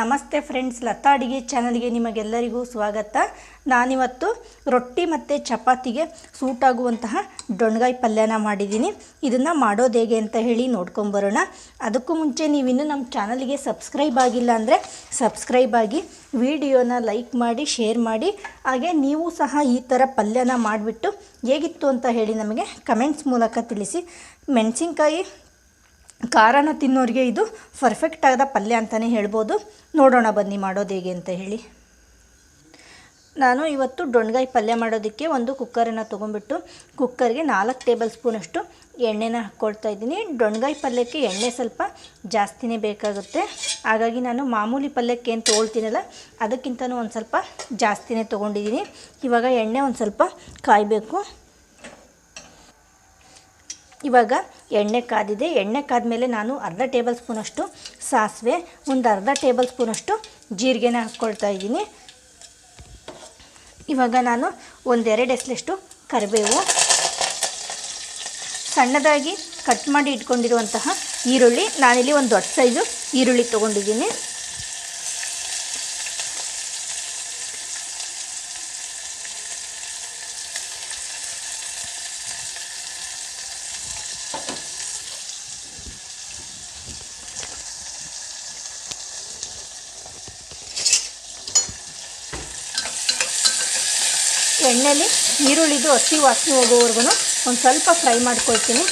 ನಮಸ್ತೆ ಫ್ರೆಂಡ್ಸ್, ಲತಾ ಅಡುಗೆ ಚಾನಲ್ಗೆ ನಿಮಗೆಲ್ಲರಿಗೂ ಸ್ವಾಗತ. ನಾನಿವತ್ತು ರೊಟ್ಟಿ ಮತ್ತು ಚಪಾತಿಗೆ ಸೂಟಾಗುವಂತಹ ಡೊಣ್ಗಾಯಿ ಪಲ್ಯನ ಮಾಡಿದ್ದೀನಿ. ಇದನ್ನು ಮಾಡೋದು ಹೇಗೆ ಅಂತ ಹೇಳಿ ನೋಡ್ಕೊಂಬರೋಣ ಅದಕ್ಕೂ ಮುಂಚೆ ನೀವಿನ್ನೂ ನಮ್ಮ ಚಾನಲ್ಗೆ ಸಬ್ಸ್ಕ್ರೈಬ್ ಆಗಿಲ್ಲ ಅಂದರೆ ಸಬ್ಸ್ಕ್ರೈಬ್ ಆಗಿ ವಿಡಿಯೋನ ಲೈಕ್ ಮಾಡಿ, ಶೇರ್ ಮಾಡಿ. ಹಾಗೆ ನೀವು ಸಹ ಈ ಥರ ಪಲ್ಯನ ಮಾಡಿಬಿಟ್ಟು ಹೇಗಿತ್ತು ಅಂತ ಹೇಳಿ ನಮಗೆ ಕಮೆಂಟ್ಸ್ ಮೂಲಕ ತಿಳಿಸಿ. ಮೆಣಸಿನ್ಕಾಯಿ ಖಾರನ ತಿನ್ನೋರಿಗೆ ಇದು ಪರ್ಫೆಕ್ಟ್ ಆದ ಪಲ್ಯ ಅಂತಲೇ ಹೇಳ್ಬೋದು. ನೋಡೋಣ ಬನ್ನಿ ಮಾಡೋದು ಹೇಗೆ ಅಂತ ಹೇಳಿ. ನಾನು ಇವತ್ತು ಡೊಣ್ಗಾಯಿ ಪಲ್ಯ ಮಾಡೋದಕ್ಕೆ ಒಂದು ಕುಕ್ಕರನ್ನು ತೊಗೊಂಡ್ಬಿಟ್ಟು ಕುಕ್ಕರ್ಗೆ ನಾಲ್ಕು ಟೇಬಲ್ ಸ್ಪೂನಷ್ಟು ಎಣ್ಣೆನ ಹಾಕ್ಕೊಳ್ತಾ ಇದ್ದೀನಿ. ಡೊಣ್ಗಾಯಿ ಪಲ್ಯಕ್ಕೆ ಎಣ್ಣೆ ಸ್ವಲ್ಪ ಜಾಸ್ತಿನೇ ಬೇಕಾಗುತ್ತೆ. ಹಾಗಾಗಿ ನಾನು ಮಾಮೂಲಿ ಪಲ್ಯಕ್ಕೆ ಏನು ತೊಗೊಳ್ತೀನಲ್ಲ, ಅದಕ್ಕಿಂತನೂ ಒಂದು ಸ್ವಲ್ಪ ಜಾಸ್ತಿನೇ ತೊಗೊಂಡಿದ್ದೀನಿ. ಇವಾಗ ಎಣ್ಣೆ ಒಂದು ಸ್ವಲ್ಪ ಕಾಯಬೇಕು. ಇವಾಗ ಎಣ್ಣೆ ಕಾದಿದೆ. ಎಣ್ಣೆ ಕಾದ್ಮೇಲೆ ನಾನು ಅರ್ಧ ಟೇಬಲ್ ಸ್ಪೂನಷ್ಟು ಸಾಸಿವೆ, ಒಂದು ಅರ್ಧ ಟೇಬಲ್ ಸ್ಪೂನಷ್ಟು ಜೀರಿಗೆನ ಹಾಕ್ಕೊಳ್ತಾ ಇದ್ದೀನಿ. ಇವಾಗ ನಾನು ಒಂದೆರಡು ಎಸಲಷ್ಟು ಕರಿಬೇವು. ಸಣ್ಣದಾಗಿ ಕಟ್ ಮಾಡಿ ಇಟ್ಕೊಂಡಿರುವಂತಹ ಈರುಳ್ಳಿ. ನಾನಿಲ್ಲಿ ಒಂದು ದೊಡ್ಡ ಸೈಜು ಈರುಳ್ಳಿ ತೊಗೊಂಡಿದ್ದೀನಿ. ಎಣ್ಣೆಲಿ ಈರುಳ್ಳಿದು ಹಸಿ ವಾಸನೆ ಹೋಗೋವರೆಗೂ ಒಂದು ಸ್ವಲ್ಪ ಫ್ರೈ ಮಾಡ್ಕೊಳ್ತೀನಿ.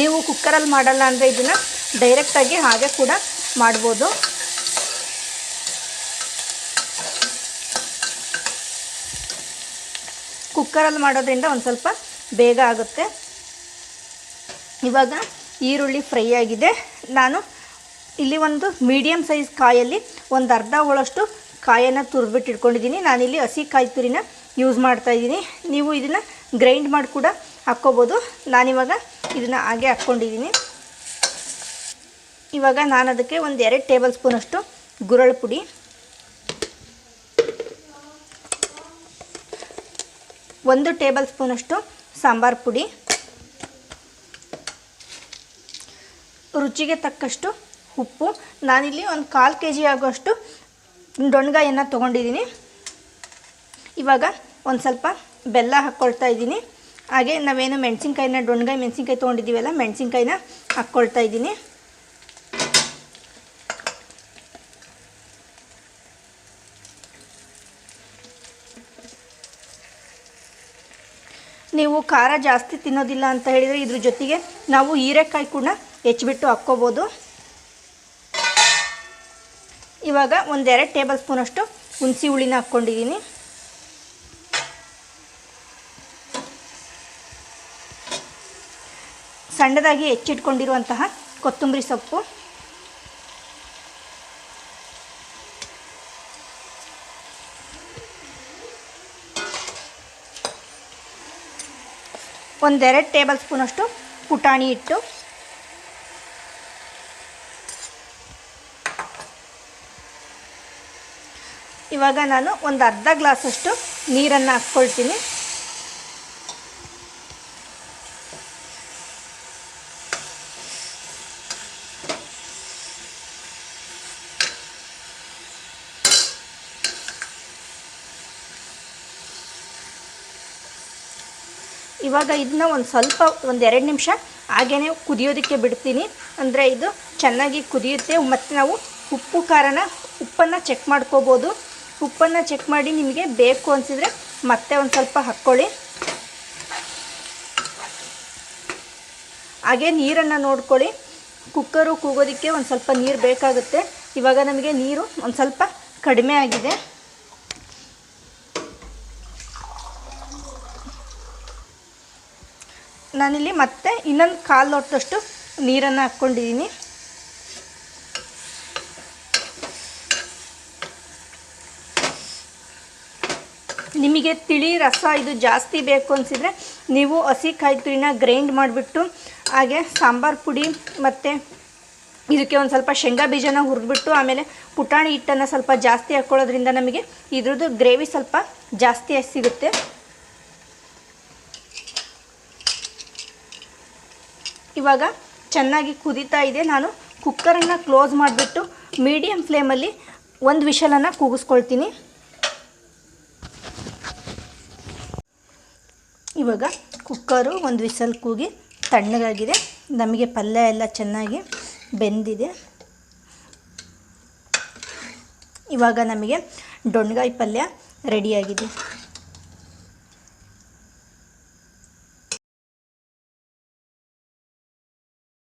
ನೀವು ಕುಕ್ಕರಲ್ಲಿ ಮಾಡಲ್ಲ ಅಂದರೆ ಇದನ್ನು ಡೈರೆಕ್ಟಾಗಿ ಹಾಗೆ ಕೂಡ ಮಾಡ್ಬೋದು. ಕುಕ್ಕರಲ್ಲಿ ಮಾಡೋದ್ರಿಂದ ಒಂದು ಸ್ವಲ್ಪ ಬೇಗ ಆಗುತ್ತೆ. ಇವಾಗ ಈರುಳ್ಳಿ ಫ್ರೈ ಆಗಿದೆ. ನಾನು ಇಲ್ಲಿ ಒಂದು ಮೀಡಿಯಮ್ ಸೈಜ್ ಕಾಯಲ್ಲಿ ಒಂದು ಅರ್ಧ ಹೋಳಷ್ಟು ಕಾಯನ್ನು ತುರಿದ್ಬಿಟ್ಟು ಇಟ್ಕೊಂಡಿದ್ದೀನಿ ನಾನಿಲ್ಲಿ ಹಸಿ ಕಾಯಿ ತುರಿನ ಯೂಸ್ ಮಾಡ್ತಾಯಿದ್ದೀನಿ ನೀವು ಇದನ್ನು ಗ್ರೈಂಡ್ ಮಾಡಿ ಕೂಡ ಹಾಕ್ಕೋಬೋದು. ನಾನಿವಾಗ ಇದನ್ನು ಹಾಗೆ ಹಾಕ್ಕೊಂಡಿದ್ದೀನಿ. ಇವಾಗ ನಾನು ಅದಕ್ಕೆ ಒಂದು ಎರಡು ಟೇಬಲ್ ಸ್ಪೂನಷ್ಟು ಗುರಳ್ ಪುಡಿ. ಒಂದು ಟೇಬಲ್ ಸ್ಪೂನಷ್ಟು ಸಾಂಬಾರು ಪುಡಿ. ರುಚಿಗೆ ತಕ್ಕಷ್ಟು ಉಪ್ಪು. ನಾನಿಲ್ಲಿ ಒಂದು ಕಾಲು ಕೆ ಜಿ ಆಗುವಷ್ಟು ಡೊಣ್ಗಾಯನ್ನು ತೊಗೊಂಡಿದ್ದೀನಿ ಇವಾಗ ಒಂದು ಸ್ವಲ್ಪ ಬೆಲ್ಲ ಹಾಕ್ಕೊಳ್ತಾ ಇದ್ದೀನಿ. ಹಾಗೆ ನಾವೇನು ಮೆಣಸಿನ್ಕಾಯಿನ ಡೊಣ್ಗಾಯಿ ಮೆಣಸಿನ್ಕಾಯಿ ತೊಗೊಂಡಿದ್ದೀವಲ್ಲ, ಮೆಣಸಿನ್ಕಾಯಿನ ಹಾಕ್ಕೊಳ್ತಾ ಇದ್ದೀನಿ. ನೀವು ಖಾರ ಜಾಸ್ತಿ ತಿನ್ನೋದಿಲ್ಲ ಅಂತ ಹೇಳಿದರೆ ಇದ್ರ ಜೊತೆಗೆ ನಾವು ಹೀರೆಕಾಯಿ ಕೂಡ ಹೆಚ್ಚಿಬಿಟ್ಟು ಹಾಕ್ಕೋಬೋದು. ಇವಾಗ ಒಂದೆರಡು ಟೇಬಲ್ ಸ್ಪೂನಷ್ಟು ಹುಣಸಿ ಹುಳಿನ ಹಾಕ್ಕೊಂಡಿದ್ದೀನಿ. ಸಣ್ಣದಾಗಿ ಹೆಚ್ಚಿಟ್ಕೊಂಡಿರುವಂತಹ ಕೊತ್ತಂಬರಿ ಸೊಪ್ಪು. ಒಂದೆರಡು ಟೇಬಲ್ ಸ್ಪೂನಷ್ಟು ಪುಟಾಣಿ ಹಿಟ್ಟು. ಇವಾಗ ನಾನು ಒಂದು ಅರ್ಧ ಗ್ಲಾಸಷ್ಟು ನೀರನ್ನು ಹಾಕ್ಕೊಳ್ತೀನಿ. ಇವಾಗ ಇದನ್ನ ಒಂದು ಸ್ವಲ್ಪ ಒಂದು ಎರಡು ನಿಮಿಷ ಹಾಗೇ ಕುದಿಯೋದಕ್ಕೆ ಬಿಡ್ತೀನಿ. ಅಂದರೆ ಇದು ಚೆನ್ನಾಗಿ ಕುದಿಯುತ್ತೆ. ಮತ್ತು ನಾವು ಉಪ್ಪು, ಖಾರನ ಉಪ್ಪನ್ನು ಚೆಕ್ ಮಾಡ್ಕೋಬೋದು. ಉಪ್ಪನ್ನು ಚೆಕ್ ಮಾಡಿ ನಿಮಗೆ ಬೇಕು ಅನಿಸಿದರೆ ಮತ್ತೆ ಒಂದು ಸ್ವಲ್ಪ ಹಾಕ್ಕೊಳ್ಳಿ. ಹಾಗೆ ನೀರನ್ನು ನೋಡ್ಕೊಳ್ಳಿ. ಕುಕ್ಕರು ಕೂಗೋದಕ್ಕೆ ಒಂದು ಸ್ವಲ್ಪ ನೀರು ಬೇಕಾಗುತ್ತೆ. ಇವಾಗ ನಮಗೆ ನೀರು ಒಂದು ಸ್ವಲ್ಪ ಕಡಿಮೆ ಆಗಿದೆ. ನಾನಿಲ್ಲಿ ಮತ್ತೆ ಇನ್ನೊಂದು ಕಾಲು ಲೋಟದಷ್ಟು ನೀರನ್ನು ಹಾಕ್ಕೊಂಡಿದ್ದೀನಿ. ನಿಮಗೆ ತಿಳಿ ರಸ ಇದು ಜಾಸ್ತಿ ಬೇಕು ಅನಿಸಿದರೆ ನೀವು ಹಸಿ ಕಾಯಿ ತುರಿನ ಗ್ರೈಂಡ್ ಮಾಡಿಬಿಟ್ಟು, ಹಾಗೆ ಸಾಂಬಾರು ಪುಡಿ ಮತ್ತು ಇದಕ್ಕೆ ಒಂದು ಸ್ವಲ್ಪ ಶೇಂಗಾ ಬೀಜನ ಹುರಿದ್ಬಿಟ್ಟು, ಆಮೇಲೆ ಪುಟಾಣಿ ಹಿಟ್ಟನ್ನು ಸ್ವಲ್ಪ ಜಾಸ್ತಿ ಹಾಕ್ಕೊಳ್ಳೋದ್ರಿಂದ ನಮಗೆ ಇದ್ರದ್ದು ಗ್ರೇವಿ ಸ್ವಲ್ಪ ಜಾಸ್ತಿ ಸಿಗುತ್ತೆ. ಇವಾಗ ಚೆನ್ನಾಗಿ ಕುದೀತಾ ಇದೆ. ನಾನು ಕುಕ್ಕರನ್ನು ಕ್ಲೋಸ್ ಮಾಡಿಬಿಟ್ಟು ಮೀಡಿಯಮ್ ಫ್ಲೇಮಲ್ಲಿ ಒಂದು ವಿಷಲನ್ನು ಕೂಗಿಸ್ಕೊಳ್ತೀನಿ. ಇವಾಗ ಕುಕ್ಕರು ಒಂದು ವಿಸಲ್ ಕೂಗಿ ತಣ್ಣಗಾಗಿದೆ. ನಮಗೆ ಪಲ್ಯ ಎಲ್ಲ ಚೆನ್ನಾಗಿ ಬೆಂದಿದೆ. ಇವಾಗ ನಮಗೆ ಡೊಣ್ಗಾಯಿ ಪಲ್ಯ ರೆಡಿಯಾಗಿದೆ